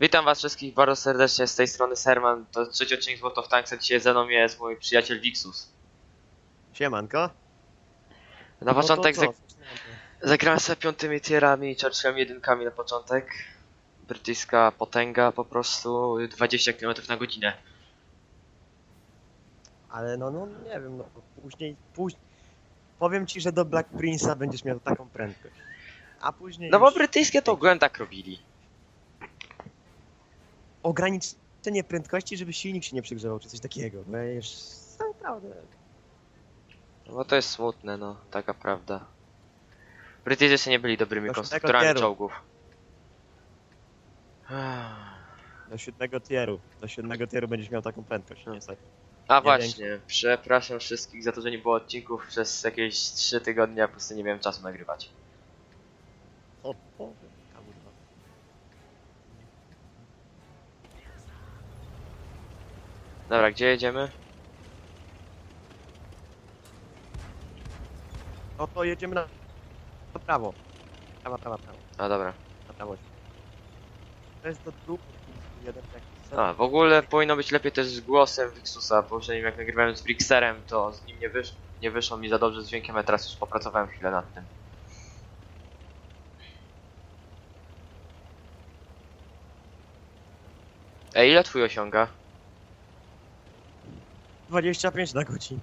Witam was wszystkich bardzo serdecznie, z tej strony Serman, to trzeci odcinek Złoto w Tanksa, dzisiaj ze mną jest mój przyjaciel Vixus. Siemanko. Na początek no to zag zagrałem sobie piątymi tierami i Churchillem jedynkami na początek. Brytyjska potęga po prostu 20 km na godzinę. Ale no, no nie wiem, no później, później... Powiem ci, że do Black Prince'a będziesz miał taką prędkość. A później No bo już brytyjskie to ogółem tak robili. Ograniczenie prędkości, żeby silnik się nie przegrzewał, czy coś takiego. No już naprawdę. No bo to jest smutne, no, taka prawda. Brytyjczycy nie byli dobrymi Do konstruktorami tieru. czołgów. Do siódmego tieru. Do siódmego tieru będziesz miał taką prędkość, No. niestety. A Nie właśnie, przepraszam wszystkich za to, że nie było odcinków przez jakieś 3 tygodnie, a po prostu nie miałem czasu nagrywać. O, kurwa. Dobra, gdzie jedziemy? No to jedziemy na, na prawo. Prawa, prawa, prawa. A dobra. Na prawo. To jest do dróg. Jeden taki A, w ogóle powinno być lepiej też z głosem Vixusa, bo że jak nagrywałem z Brixerem, to z nim nie, wysz nie wyszło mi za dobrze z dźwiękiem, a teraz już popracowałem chwilę nad tym. Ej, ile twój osiąga? 25 na godzinę.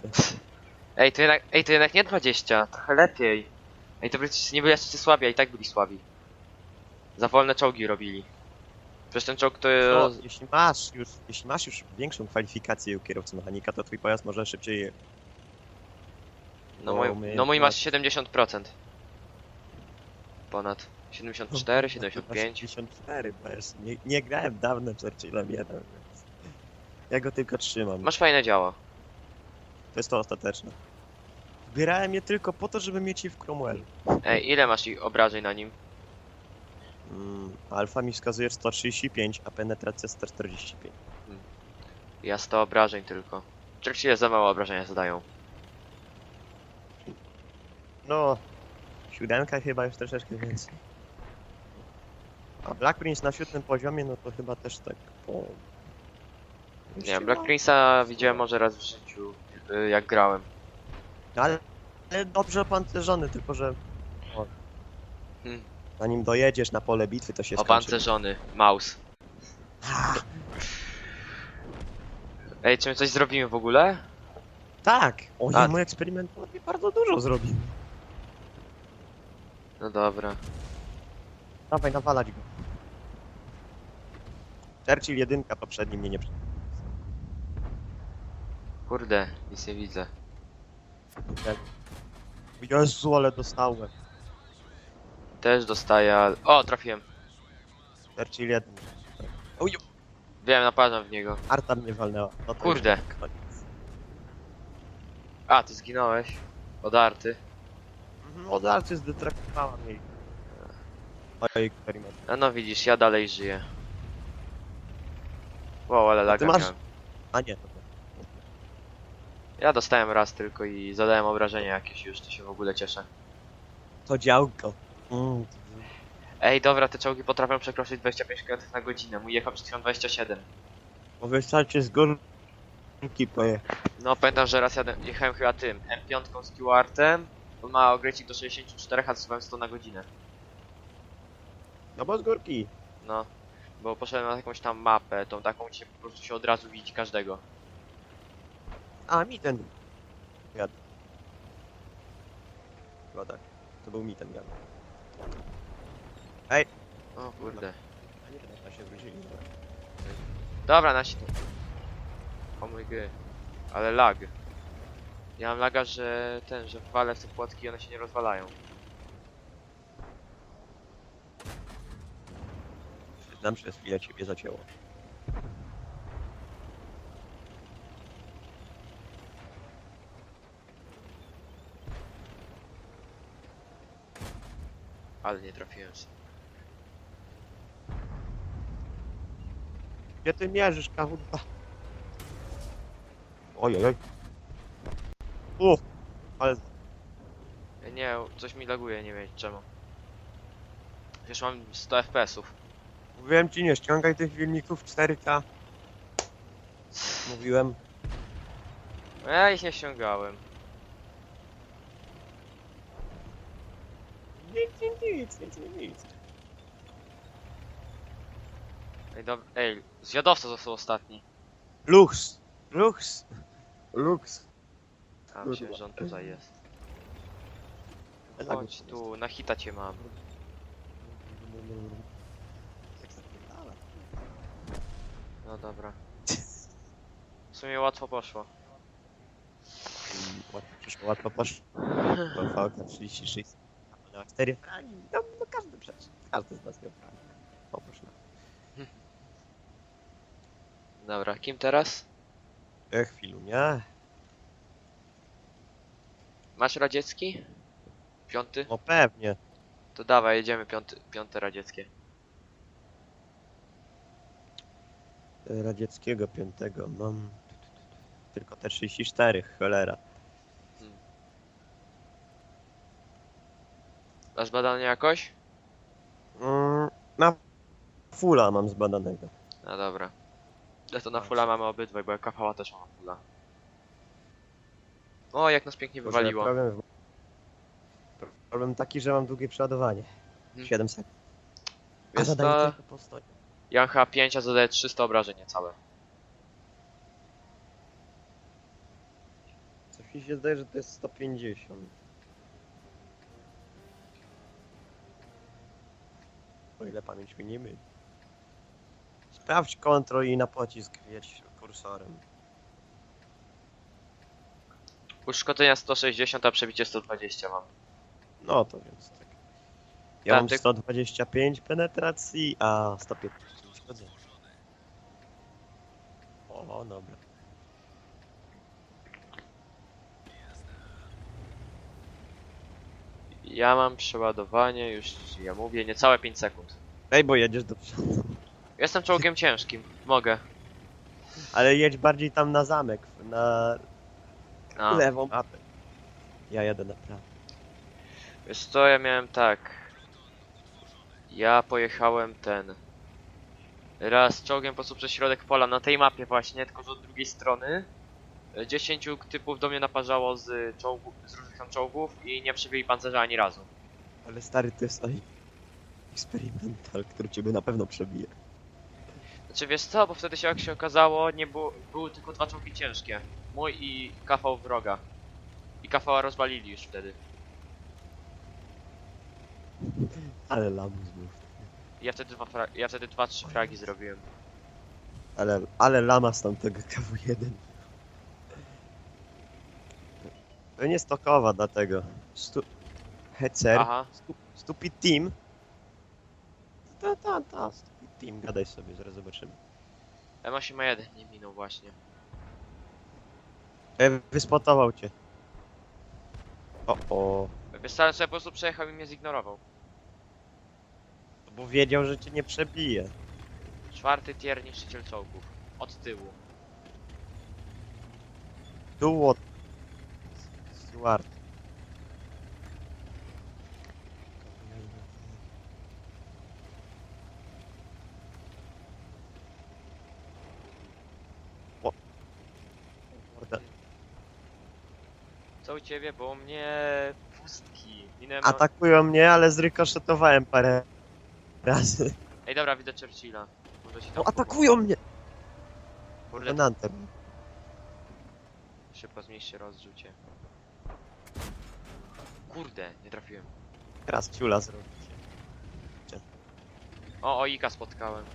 Ej, to jednak, ej, to jednak nie 20, trochę lepiej. Ej, to Brytyjczycy nie byli jeszcze słabi, a i tak byli słabi. Za wolne czołgi robili. Przecież ten czołg to... No, jeśli masz już, jeśli masz już większą kwalifikację u kierowcy mechanika, to twój pojazd może szybciej No mój, my no mój masz 70%. Ponad. 74, 75. 74, bo ja nie, nie grałem dawno Churchillem 1, więc ja go tylko trzymam. Masz fajne działa. To jest to ostateczne. Zbierałem je tylko po to, żeby mieć je w Cromwellu. Ej, ile masz ich obrażeń na nim? Mm, alfa mi wskazuje 135, a penetracja 145. Ja 100 obrażeń tylko. Churchille za mało obrażenia zadają. No, siódemka chyba już troszeczkę więcej. A Black Prince na siódmym poziomie, no to chyba też tak po... Nie wiem, Black Prince'a widziałem może raz w życiu, y, jak grałem. No ale, ale dobrze opancerzony, tylko że... O, Hmm. Zanim dojedziesz na pole bitwy, to się skończy. Opancerzony, mouse. Ej, czy my coś zrobimy w ogóle? Tak! O A. nie, mój eksperyment bardzo dużo zrobił. No dobra. Dawaj, nawalać go. Churchill jedynka poprzedni mnie nie... przy- Kurde, nic nie widzę. Jezu, ale dostałem. Też dostaję, ale... O, trafiłem. Churchill jeden. Uj, Wiem, napadam w niego. Arta mnie walnęła. No to Kurde. już koniec. A, ty zginąłeś. Odarty. Mhm, Od Arty zdetraktowała mnie. Ojej, eksperyment. A no widzisz, ja dalej żyję. Wow, ale laga ty masz- miałem. A nie, to. Ja dostałem raz tylko i zadałem obrażenia jakieś już, to się w ogóle cieszę. To działko. Mm. Ej, dobra, te czołgi potrafią przekroczyć 25 km na godzinę. Mój jechał przed chwilą 27. Bo wystarczy z górki pojechać. No pamiętam, że raz jadę, jechałem chyba tym M5 Stewartem. On ma ogranicznik do 64, a zsuwałem 100 na godzinę. No bo z górki. No, bo poszedłem na jakąś tam mapę, tą taką, gdzie po prostu się od razu widzi każdego. A, mi ten. Jad. Chyba tak. To był mi ten jad. O kurde. A nie, teraz się zwrócili. Dobra, nasi tu. O mój gry. Ale lag. Ja mam laga, że ten, że walę w te płatki i one się nie rozwalają. Przyznam, że przez chwilę ciebie zacięło. Ale nie trafiłem się. Gdzie ty mierzysz, kurwa? Oj, oj, oj. Uff, ale Nie, coś mi laguje, nie wiem czemu. Przecież mam 100 FPS-ów. Mówiłem ci, nie ściągaj tych filmików 4K. Mówiłem. Ja ich nie ściągałem. Nic, nic, nic, nic. Ej, dob- Ej, zwiadowca został ostatni. Lux! Lux! Lux! A myślę, że on tutaj jest. Chodź tu, na hita cię mam. No dobra. W sumie łatwo poszło. Łatwo przyszło, łatwo poszło. Falcon 36. Na 4 fragi. No, no każdy przecież. Każdy z nas miał fragi. Oprócz nas. Dobra, kim teraz? E, chwilu, nie? Masz radziecki? Piąty? No pewnie. To dawaj, jedziemy piąty, piąte radzieckie. E, Radzieckiego piątego mam. Tylko te 34, cholera. Masz badanie jakoś? Mm, na fula mam zbadanego. No dobra. Ja to na fulla mamy obydwaj, bo ja kafała też mam na fulla. O, jak nas pięknie Boże, wywaliło. Problem, problem taki, że mam długie przeładowanie. Hmm. 7 sekund. A zadaję to... tylko po 100. Ja chyba 5, a zadaję 300 obrażeń niecałe. Coś mi się zdaje, że to jest 150. O ile pamięć mi nie myli. Sprawdź kontrol i na pocisk jedź kursorem. Uszkodzenia 160, a przebicie 120 mam. No to więc tak. Ja Tak, mam ty- 125 penetracji, a 115 uszkodzeń. O, dobra. Ja mam przeładowanie, już ci ja mówię, niecałe 5 sekund. Ej, bo jedziesz do przodu. Jestem czołgiem ciężkim, mogę. Ale jedź bardziej tam na zamek, na A, lewą mapę. Ja jadę na prawo. wiesz co, ja miałem tak. Ja pojechałem ten. Raz czołgiem po prostu przez środek pola na tej mapie właśnie, tylko że od drugiej strony. 10 typów do mnie naparzało z czołgów, z różnych tam czołgów i nie przebili pancerza ani razu. Ale stary, to jest oj, eksperymental, który ciebie na pewno przebije. Znaczy wiesz co, bo wtedy się jak się okazało, nie było, były tylko dwa czołgi ciężkie. Mój i KV wroga. I KV rozwalili już wtedy. Ale lamus był. I ja wtedy dwa, fra- ja wtedy dwa, trzy fragi zrobiłem. Ale, ale lama z tamtego KW1. To nie stokowa dlatego. Stu... Hecer. Aha, Stu... Stupid Team. Ta, ta, ta. Stupid Team. Gadaj sobie, zaraz zobaczymy. M8 ma jeden nie minął właśnie. E, wyspotował cię. O, o. Ale sobie po prostu przejechał i mnie zignorował. Bo wiedział, że cię nie przebije. Czwarty tier niszczyciel czołgów. Od tyłu. Duo. O. Kurde. Co u ciebie? Bo u mnie pustki. Minąłem... Atakują mnie, ale zrykoszetowałem parę razy. Ej dobra, widzę Churchilla. Może się tam atakują mnie! Kurde, Renantem. szybko zmniejsz się rozrzucie. Kurde, nie trafiłem. Teraz ciula zrobicie. O, Oika spotkałem.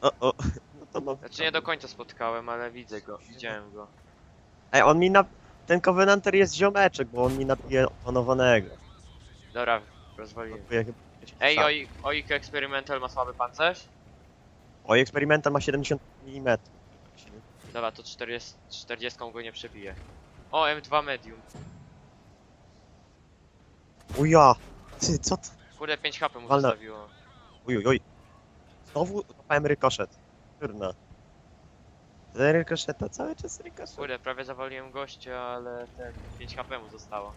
O, o. No to mam. Znaczy nie do końca spotkałem, ale widzę go, widziałem go. Ej, on mi na... Ten Covenanter jest ziomeczek, bo on mi nabije opanowanego. Dobra, rozwaliłem. Bo ja chyba- Ej, Oik, Oik Experimental ma słaby pancerz? Oj, eksperymental ma 70 mm. Dobra, to 40, 40 go nie przebije. O, M2 Medium. Uja! Ty, co ty? Kurde, 5 HP mu Walnę. zostawiło. Ujujuj. Znowu złapałem rykoszet. Kurna. Te rykoszeta cały czas rykoszet. Kurde, prawie zawaliłem gościa, ale ten 5 HP mu zostało.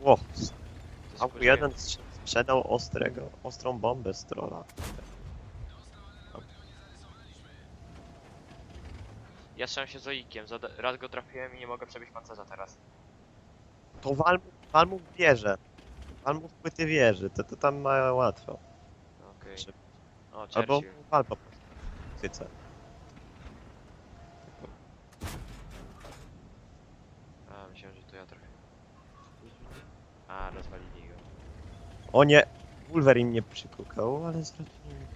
Ło. To jeden sprzedał ostrego, ostrą bombę z trolla. Ja strzelam się zoikiem, za raz go trafiłem i nie mogę przebić pancerza teraz. To wal, mu- bierze. Wal mu w płyty wieży, to, to tam ma łatwo. Okej. Czy- O, Albo Churchill. po prostu. Cyce. A, myślałem, że to ja trafię. A, rozwalili go. O nie! Wolverine mnie przykukał, ale zrozumiałem.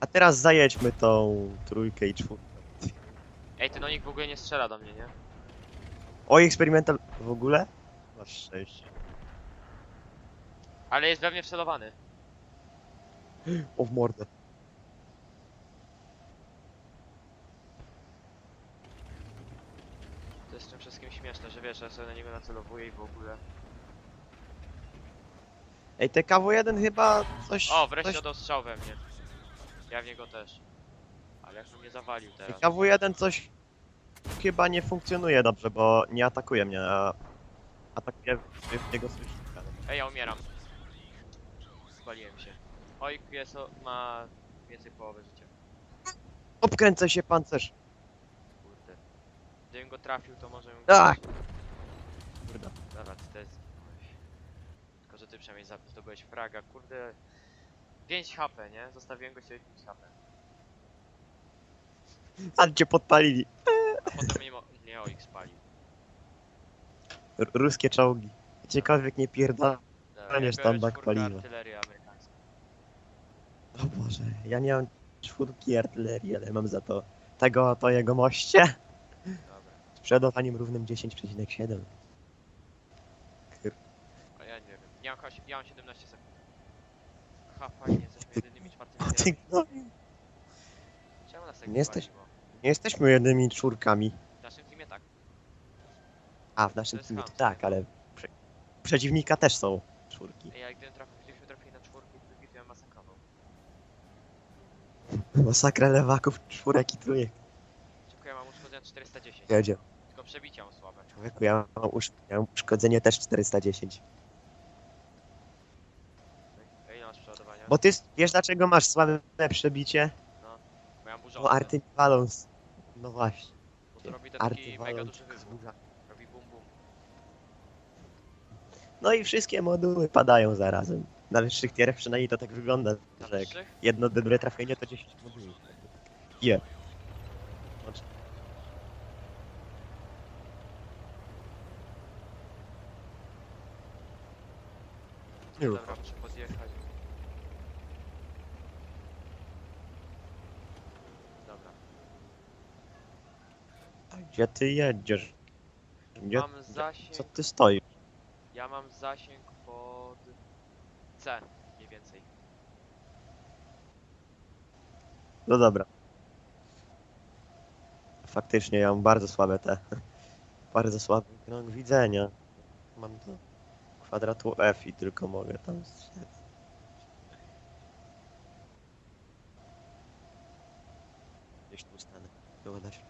A teraz zajedźmy tą trójkę i czwórkę. Ej, ten Oik w ogóle nie strzela do mnie, nie? Oj, eksperymental w ogóle? Masz szczęście. Ale jest we mnie wcelowany. O w mordę. To jest tym wszystkim śmieszne, że wiesz, ja sobie na niego nacelowuję i w ogóle. Ej, te KW1 chyba coś... O, wreszcie coś... dał strzał we mnie. Ja w niego też. Ale jak mnie zawalił teraz. KW1 coś chyba nie funkcjonuje dobrze, bo nie atakuje mnie, a atakuje w jego sojusznika. Ej, ja umieram. Spaliłem się. Oik jest, o- ma więcej połowy życia. Obkręcę się pancerz. Kurde. Gdybym go trafił, to może... Ach! Kurde. Dobra, ty też zginąłeś. Tylko, że ty przynajmniej za- zdobyłeś fraga, kurde. 5 HP, nie? Zostawiłem go sobie 5 HP. Ale cię podpalili. A potem mnie, mo- mnie Oik spalił. R ruskie czołgi. Gdziekolwiek nie pierda. Dobra, ja tam biorę bak czwórkę paliwa. artylerii amerykańskiej. O Boże, ja nie mam czwórki artylerii, ale mam za to tego oto jego moście. Dobra. Z przodowaniem równym 10,7. A ja nie wiem. Ja mam, chyba- ja mam 17 sekund. Ha, fajnie, jesteśmy jedynymi czwartymi. ty, no, Czemu nas tak Nie nie jesteś- waliło? Nie jesteśmy jedynymi czwórkami. W naszym teamie tak. A, w naszym To jest teamie to tak, ale prze przeciwnika też są czwórki. Ej, ale gdybym trafił, gdybyśmy trafili na czwórkę, to bym bym masakrował. Masakra lewaków, czwórek i trójek. Szybko, ja mam uszkodzenia 410. Jedzie. Tylko przebicia mam słabe. Człowieku, ja mam, usz ja mam uszkodzenie też 410. Ej, ile masz przeładowania? Bo ty, wiesz dlaczego masz słabe przebicie? Bo ja mam burzą. Bo arty nie walą. z- No właśnie, Bo to robi taki mega duży wybuch. Robi bum bum. No i wszystkie moduły padają zarazem. Na wyższych tierach przynajmniej to tak wygląda, że jak wyższych? jedno dobre trafienie to 10 modułów. Je. Już. Dobra, muszę podjechać. Dobra. Gdzie ty jedziesz? Gdzie, Mam zasięg. co ty stoisz? Ja mam zasięg pod C, mniej więcej. No dobra. Faktycznie ja mam bardzo słabe te. Bardzo słaby krąg widzenia. Mam do kwadratu F i tylko mogę tam. Gdzieś tu stanę. Chyba da się.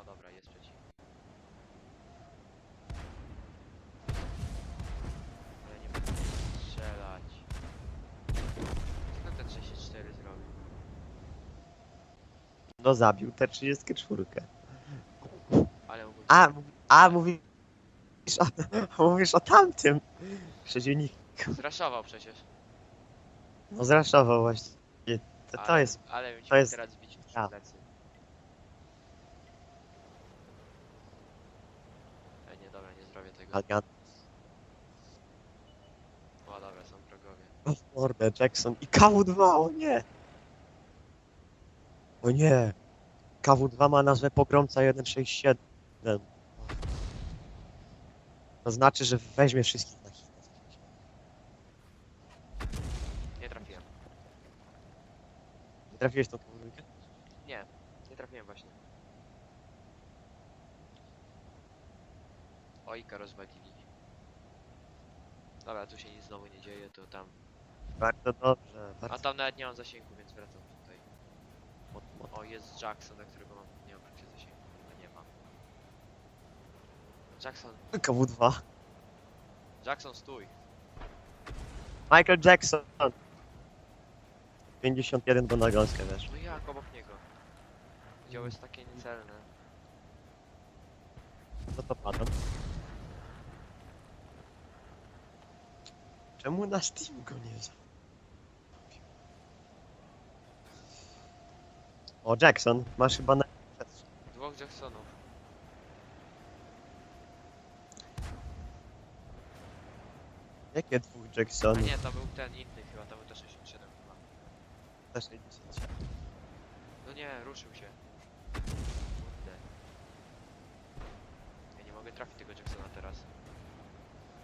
O dobra, jest przeciw. Ale nie będę strzelać. Co ten 34 zrobił? No zabił te 34. Ale A, a mówisz o, mówisz o tamtym przeciwniku. Zraszował przecież. No zraszował właśnie. To, to ale, jest Ale to jest- teraz zbić w ja. plecy. Ej, nie, dobra, nie zrobię tego. Algan. O, dobra, są wrogowie. O mordę, Jackson i KW2, o nie! O nie! KW2 ma nazwę Pogromca 167. To znaczy, że weźmie wszystkich na hita. Nie trafiłem. Nie trafiłeś tą KW2? Nie, nie trafiłem właśnie. Ojka rozwalili. Dobra, tu się nic znowu nie dzieje, to tam. Bardzo dobrze, A bardzo tam nawet nie mam zasięgu, więc wracam. O, jest Jackson, na którego mam nie mam poczucia zasięgu. Nie ma. Jackson, KW2. Jackson stój. Michael Jackson. 51 do na gąskę wiesz. No jak obok niego? Działo jest takie niecelne. No to padam. Czemu nasz team go nie zabił? O, Jackson, masz chyba na... Dwóch Jacksonów. Jakie dwóch A Jacksonów? nie, to był ten inny chyba, to był też 67 chyba. Też 60. No nie, ruszył się. Kurde. Ja nie mogę trafić tego Jacksona teraz.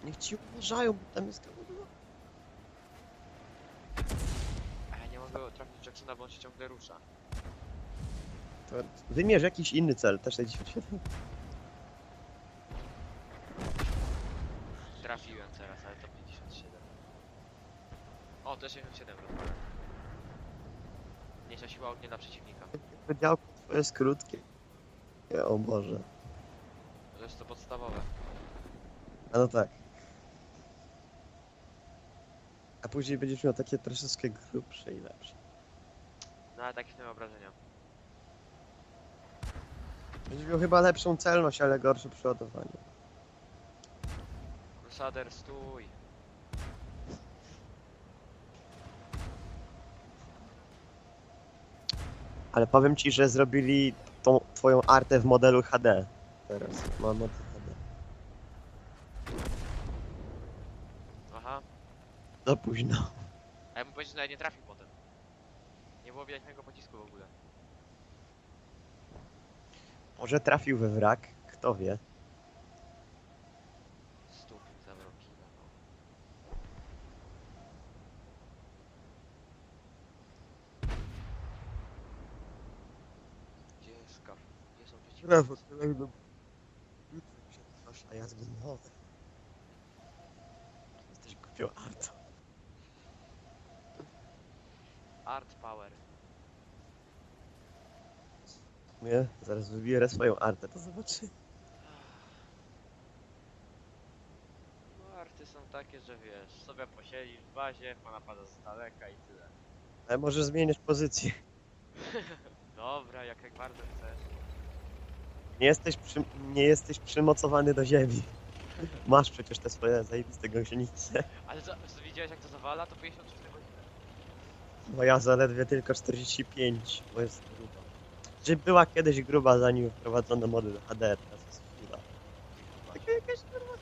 Niech ci uważają, bo tam jest KW2. A ja nie mogę trafić Jacksona, bo on się ciągle rusza. Wymierz jakiś inny cel, też 67. Trafiłem teraz, ale to 57. O, to 67 rozwalę. Mniejsza siła ognia dla przeciwnika. Działko twoje jest krótkie. O Boże. To jest to podstawowe. A no tak. A później będziesz miał takie troszeczkę grubsze i lepsze. No ale takie są obrażenia. Będziesz miał chyba lepszą celność, ale gorsze przeładowanie. Crusader, stój! Ale powiem ci, że zrobili tą twoją artę w modelu HD. Teraz mam model HD. Aha. Za późno. A ja bym powiedział, że nawet nie trafił potem. Nie było widać mojego pocisku w ogóle. Może trafił we wrak, kto wie. Stupid zabrał killa, no. Gdzie jest skaf? Gdzie są przeciwnicy? Brawo, jakby... Jutro mi się twarz, a ja zgumowy. Jesteś artą. Art Power. Nie? Zaraz wybierę swoją artę, to zobaczy. No arty są takie, że wiesz, sobie posiedzisz w bazie, ponapada z daleka i tyle. Ale możesz zmieniać pozycję. Dobra, jak, jak bardzo chcesz. Nie jesteś, przy, nie jesteś przymocowany do ziemi. Masz przecież te swoje zajebiste gąsienice. Ale co widziałeś jak to zawala? To 54 godziny. Bo ja zaledwie tylko 45, bo jest gruba. Czy była kiedyś gruba, zanim wprowadzono model HD, teraz jest chwila. Taka jakaś kurwa.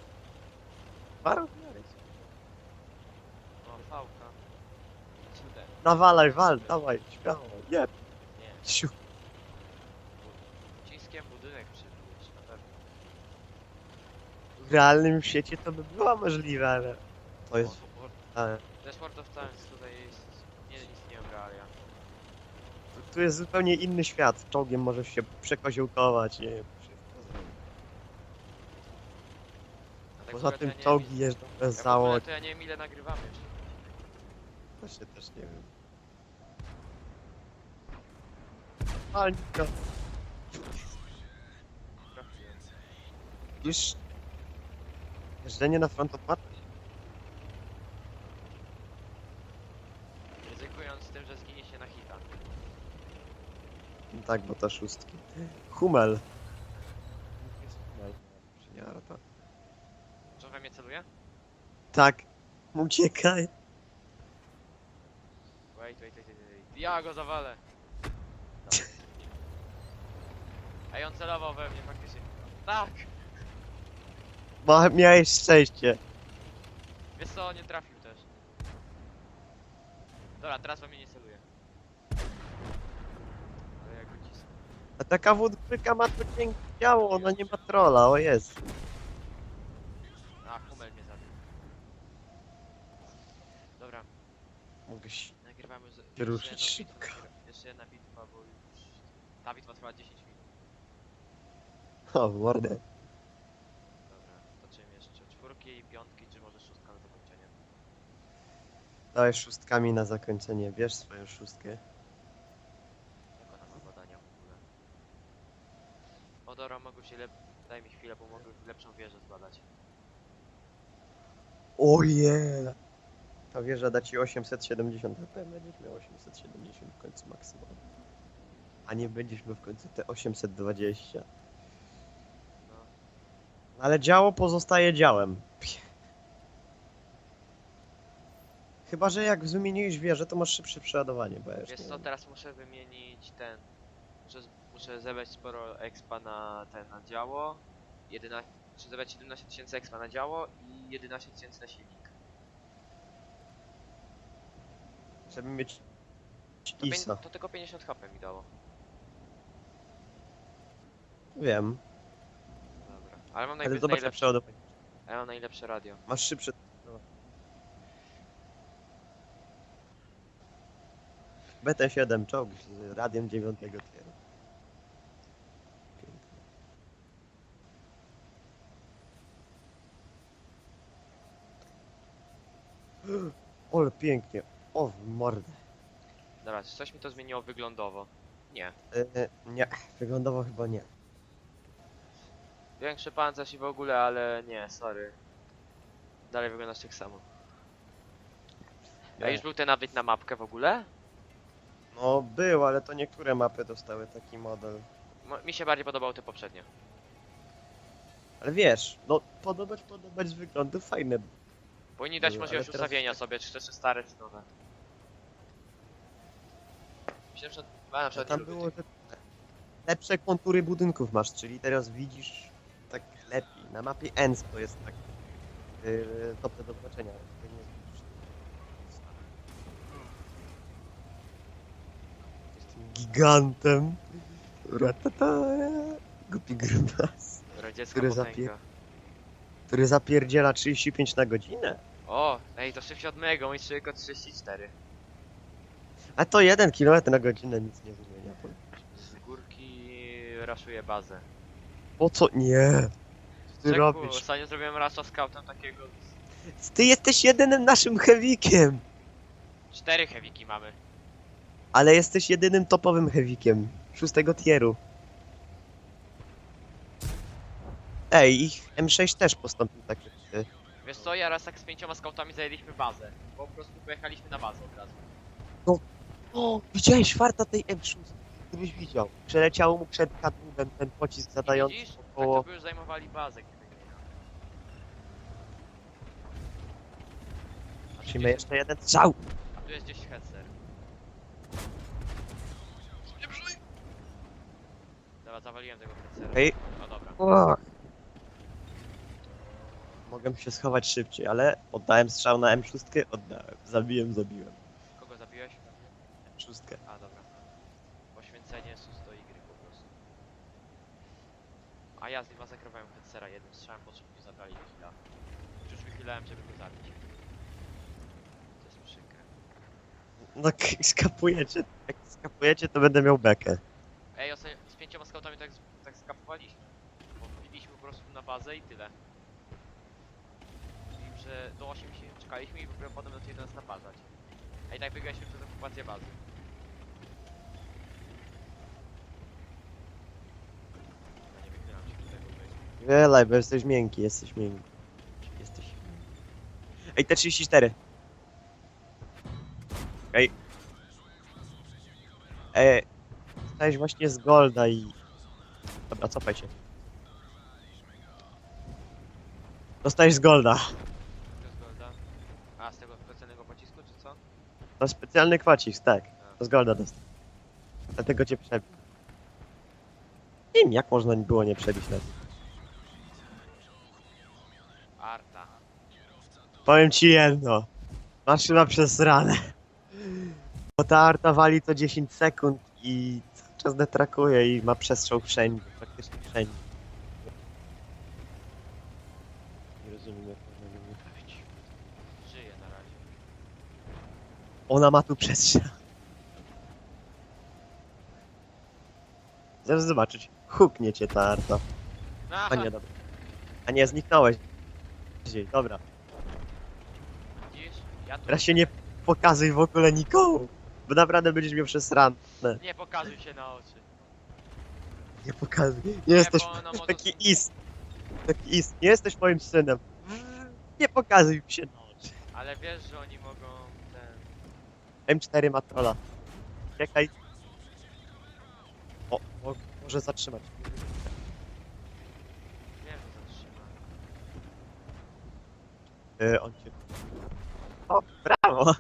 Miarek. No, fałka. Cudem. Nawalaj, wal, dawaj, śmiało, nie, Nie. siu. Ciskiem budynek przybudujesz, na pewno. W realnym świecie to by było możliwe, ale to jest... O, War- A, To jest World of Tanks, tutaj jest. Tu- jest zupełnie inny świat. Czołgiem możesz się przekoziołkować, nie wiem, wszystko zrobić. Tak Poza tym czołgi jeżdżą bez ja to ja nie wiem ile nagrywamy jeszcze. Właśnie też nie wiem. Palnika. Już... Jeżdżenie na frontopat? Ryzykując tym, że zginie się na hita. No tak, bo to szóstki. Humel. Jest Humel. Czy nie. Czy on we mnie celuje? Tak. Uciekaj. Wait, wait, wait, wait, wait. Ja go zawalę! Dobra. Ej, on celował we mnie faktycznie. Tak! Ma, miałeś szczęście. Wiesz co, nie trafił też. Dobra, teraz we mnie nie celuje. Ale jak go cisnę. A taka wódka ma to cienkie ciało, ona nie ma trolla, o jest. A, Hummel mnie zabił. Dobra, Mogę się nagrywamy z... Jeszcze ruszyć jedną szybko. bitwę, Jeszcze jedna bitwa, bo już... Ta bitwa trwa 10 minut. O, w mordę. Dobra, to czym jeszcze? Czwórki i piątki, czy może szóstka na zakończenie? Dałeś szóstkami na zakończenie, bierz swoją szóstkę. Jak ona ma badania? Dobra, mogę się lep... Daj mi chwilę, bo mogę lepszą wieżę zbadać. Oje! Ta wieża da ci 870 HP, będziesz miał 870 w końcu maksymalnie. A nie będziesz miał w końcu te 820. No. Ale działo pozostaje działem. Pie. Chyba, że jak zmieniłeś wieżę, to masz szybsze przeładowanie, bo ja już Wiesz nie co, wiem. teraz muszę wymienić ten... Z- muszę zebrać sporo expa na ten, na działo. 11... Muszę zebrać 17 tysięcy expa na działo i 11 tysięcy na silnik. Żeby mieć To, ISA. pię- to tylko 50 HP mi dało. Wiem, Dobra. Ale mam ale najpierw zobacz na najlepsze, przeładowanie. ja mam najlepsze radio. Masz szybsze... no. BT-7 czołg z radiem 9 tieru. Ole pięknie. O w mordę. Dobra, czy coś mi to zmieniło wyglądowo? Nie. E, e, nie, wyglądowo chyba nie. Większy pancerz i w ogóle, ale nie, sorry. Dalej wyglądasz tak samo. A Nie. już był ten nawet na mapkę w ogóle? No był, ale to niektóre mapy dostały taki model. Mo- Mi się bardziej podobał te poprzednie. Ale wiesz, no podobać, podobać z wyglądu fajne. Powinni dać możliwość ale teraz- ustawienia sobie, czy chcesz stare, czy nowe. Myślałem, że... A, na przykład Tam nie lubię było, tych- że lepsze kontury budynków masz, czyli teraz widzisz tak lepiej. Na mapie ENS to jest tak yy, dobre do zobaczenia. tutaj nie widzisz. Jestem gigantem. Ratata. Głupi grubas. Radziecka który potęga. zapie- Który zapierdziela 35 na godzinę. O, ej, to szybciej od mego, mój tylko 34. A to 1 km na godzinę nic nie zmienia. Z górki raszuję bazę. Po co? Nie. Co ty Czeku, robisz? ostatnio zrobiłem rasza scoutem takiego... Ty jesteś jedynym naszym heavikiem. Cztery heaviki mamy. Ale jesteś jedynym topowym heavikiem. Szóstego tieru. Ej, ich M6 też postąpił tak ty. Wiesz co, ja raz tak z pięcioma scoutami zajęliśmy bazę. Po prostu pojechaliśmy na bazę od razu. O, widziałeś farta tej M6. Gdybyś widział. Przeleciało mu przed kadłubem ten pocisk zadający widzisz? Tak około... to by już zajmowali bazę. gdyby nie ja. A tu Musimy gdzieś- jeszcze jeden strzał. A tu jest gdzieś headser. Dobra, zawaliłem tego headsera. Hej. No dobra. O. Mogłem się schować szybciej, ale oddałem strzał na M6, oddałem. Zabiłem, zabiłem. Kogo zabiłeś? M6. A dobra. Poświęcenie sus do Y po prostu. A ja zmasakrowałem headsera jednym strzałem, po czym mnie zabrali chwila. Już wychylałem, żeby go zabić. To jest przykre. No k- skapujecie. Jak skapujecie, to będę miał bekę. Ej, ostatnio z pięcioma scoutami tak, tak skapowaliśmy. Bo wbiliśmy po prostu na bazę i tyle. Że do 8 się czekaliśmy i dopiero potem do 11 napadać. A i tak wygraliśmy przez okupację bazy. Ja nie wychylam się tego, że jest... Wielaj, bo jesteś miękki, jesteś miękki. Jesteś... Ej, T34. Ej. Ej. Stałeś właśnie z Golda i... Dobra, cofaj się. Dostajesz z Golda. To jest Golda. A, z tego specjalnego pocisku, czy co? To specjalny kwacik, tak. To z Golda dostał. Dlatego cię przebił. Im, jak można było nie przebić na tym? Arta. Powiem ci jedno. Maszyna przez ranę. Bo ta arta wali co 10 sekund i cały czas detrakuje i ma przestrzał wszędzie, praktycznie wszędzie. Nie rozumiem jak można nie trafić. Żyje na razie. Ona ma tu przestrzał. Zaraz zobaczyć. Huknie cię ta arta. A nie, dobra. A nie, zniknąłeś. Gdzieś, Dobra. widzisz? Ja tu... Teraz się nie pokazuj w ogóle nikomu. Bo naprawdę będziesz miał przesrane. Nie pokazuj się na oczy. Nie pokazuj. Nie jesteś bo na moto- taki ist. Taki ist. Nie jesteś moim synem. Nie pokazuj mi się na oczy. Ale wiesz, że oni mogą. M4 ma trolla. Czekaj. O, mo może zatrzymać. Wiem, że zatrzyma. Yy, on cię... O, brawo!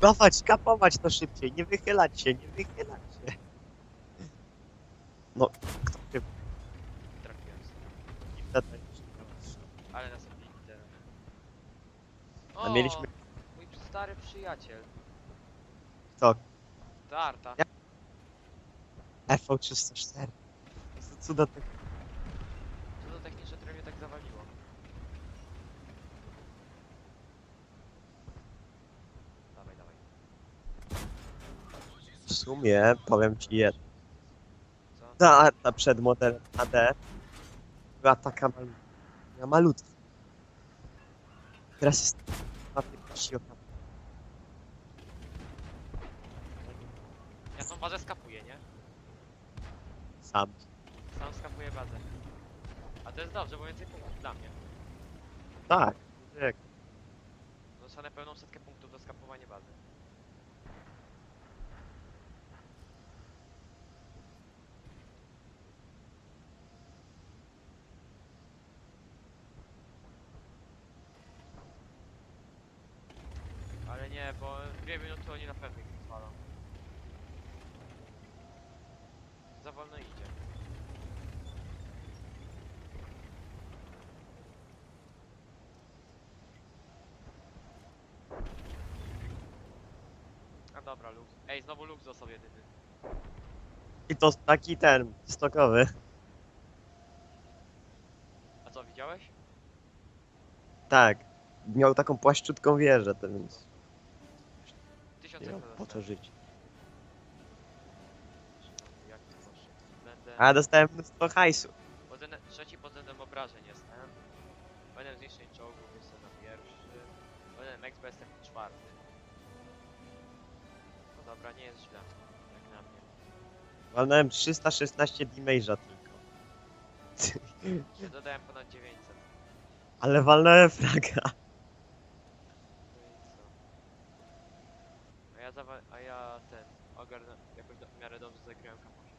Dawać, kapować to szybciej, nie wychylać się, nie wychylać się. No, kto cię Trafiłem sobie. wtedy Ale nas obili teraz. A mieliśmy- stary przyjaciel. Kto? Tarta. Ja- FV304. To jest cuda tak... Co to techniczne, mnie tak zawaliło? Dawaj, dawaj. W sumie, powiem ci jedno. Co? Ta, ta przed modelem AD była taka malutka. Malutka. Teraz jest... Ma 15 okna. Ja tą bazę skapuję, nie? Sam. Sam skapuję bazę. A to jest dobrze, bo więcej punktów dla mnie. Tak. Jak? Dostanę pełną setkę punktów do skapowania bazy. Ale nie, bo dwie minuty oni na pewno ich zwalą. Za wolno idzie. A dobra, luz. Ej, znowu luz został jedyny. I to taki ten, stokowy. A co, widziałeś? Tak. Miał taką płaszczutką wieżę, to więc Tysiąc po co dostałem. żyć. A dostałem mnóstwo hajsu. Pod względem, trzeci pod względem obrażeń jestem. Względem zniszczeń czołgów jestem na pierwszy. Względem expa jestem czwarty. No dobra, nie jest źle. Jak na mnie. Walnąłem 316 damage'a tylko. Ja dodałem ponad 900. Ale walnąłem fraga. No i co? A ja, zawa- a ja ten, ogarnę, jakoś do, w miarę dobrze zagrałem kaposie.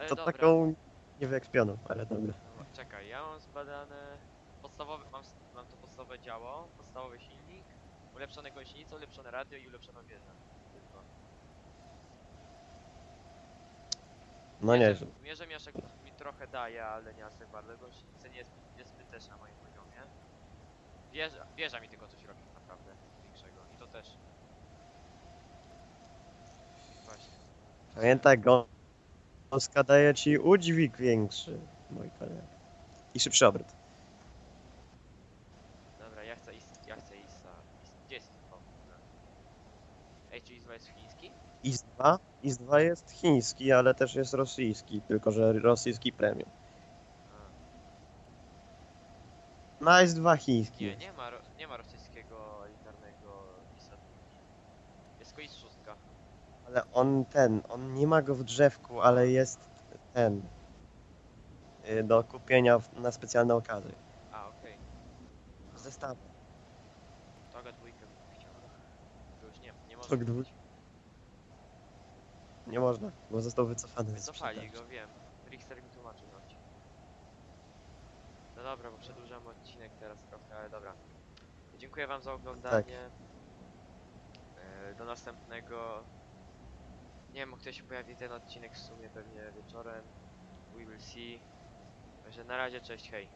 Ale To dobra. taką niewyekspioną, ale dobra. No, czekaj, ja mam zbadane podstawowe, mam, s- mam to podstawowe działo, podstawowy silnik, ulepszone gąsienice, ulepszone radio i ulepszoną wieżę. Tylko. No nie, Mierze, mierze miaszek mi trochę daje, ale nie aż tak bardzo. Gąsienica nie jest, jest też na moim poziomie. Wieża, wieża mi tylko coś robi tak naprawdę większego i to też. Właśnie. pamiętaj go. Gąska daje ci udźwig większy, mój kolega. I szybszy obrót. Dobra, ja chcę is, ja chcę isa. Is, gdzie jest to? Ej, czy Izwa jest chiński? IS-2? IS-2 jest chiński, ale też jest rosyjski, tylko że rosyjski premium. No IS-2 chiński. Nie, nie ma, nie ma rosyjskiego elitarnego isa. Jest tylko is. Ale on ten, on nie ma go w drzewku, ale jest ten. y, Do kupienia w- na specjalne okazje. A, okej. W zestawie. Toga dwójkę bym chciał. To już nie, nie dwójkę. Nie można, bo został wycofany. Wycofali sprzedaży. go, wiem. Richter mi tłumaczył odcinku. No dobra, bo przedłużamy odcinek teraz trochę, ale dobra. Dziękuję wam za oglądanie. E, Do następnego. Nie wiem, o się pojawi ten odcinek w sumie, pewnie wieczorem. We will see. Także na razie, cześć, hej.